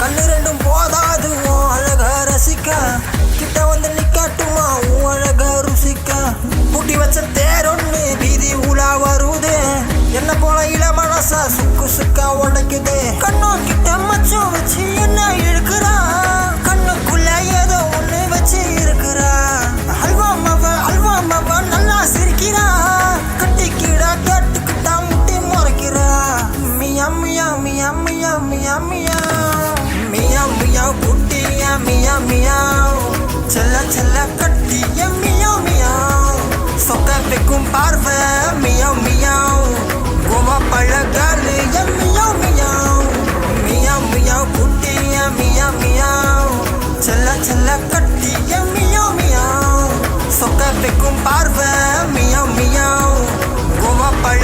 கண்ணு ரெண்டும் போதாது உன் அழக ரசிக்க. கிட்ட வந்து நிக்காட்டுமா உன் அழக ருசிக்க. முட்டி வச்ச தேரொன்னு வீதி உலா வருது. என்ன போல இள மனசா சுக்கு சுக்கா உடைக்குது. கண்ணோ கிட்ட மச்சம் வச்சு என்ன இழுக்கிறா? கண்ணுக்குள்ள ஏதோ ஒண்ணு வச்சு இருக்கிறா. அல்வா மவ அல்வா மவ நல்லா சிரிக்கிறா. கட்டிக்கிடா கேட்டுக்கிட்டா முட்டி முறைக்கிறா. மியா மியா மியா மியா மியா மியா. मियाँ मियाँ बुटिया मियाँ मियाँ छल्ला छल्ला कट्टिया मियाँ मियाँ सोता पे कुंपार वे मियाँ मियाँ गोमा पड़ा गाल, या मियाँ मियाँ मियाँ मियाँ बुटिया मियाँ मियाँ छल्ला छल्ला कट्टिया मियाँ मियाँ सोता पे कुंपार वे मियाँ मियाँ गोमा पड़ा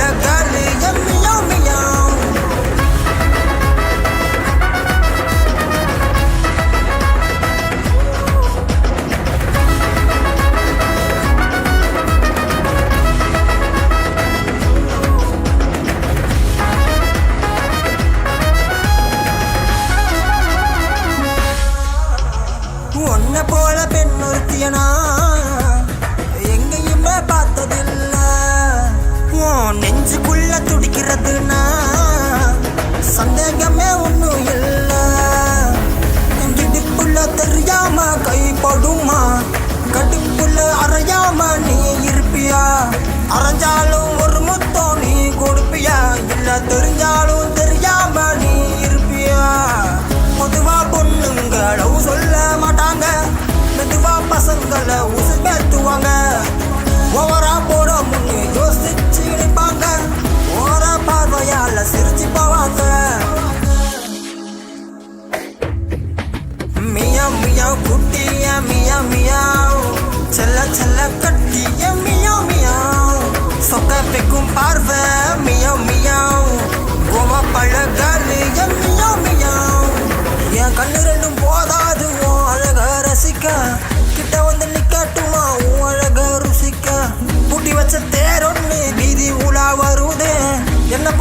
பெண் எங்கேயுமே பார்த்ததில்ல. ஓ நெஞ்சுக்குள்ள துடிக்கிறதுனா சந்தேகமே ஒன்றும் இல்லை. இடுப்புள்ள தெரியாம கைப்படுமா கடுப்புள்ள அறையாம நீ இருப்பியா? அரைஞ்சாலும் ஒரு முத்தம் பசங்களை உசு பேத்துவாங்க. ஓவரா போட முன்னே யோசிச்சு நினைப்பாங்க ஓர பார்வையால சிரிச்சு போவாங்க. மியா மியா குட்டியா மியா மியா. செல்ல செல்ல கட்டி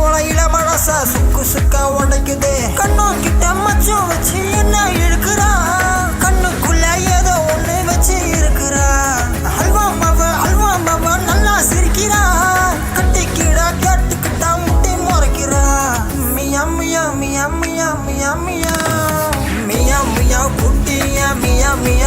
என்ன போல இள சுக்கு சுக்கா உடைக்குது. கண்ணு கிட்ட மச்சம் வச்சு என்ன இருக்கிறா கண்ணுக்குள்ள ஏதோ ஒண்ணு வச்சு இருக்கிறா. அல்வா மவ அல்வா மவ நல்லா சிரிக்கிறா. கட்டிக்கிடா கேட்டுக்கிட்டா முட்டி முறைக்கிறா. மியா மியா மியா மியா மியா மியா. மியா மியா குட்டிய மியா மியா.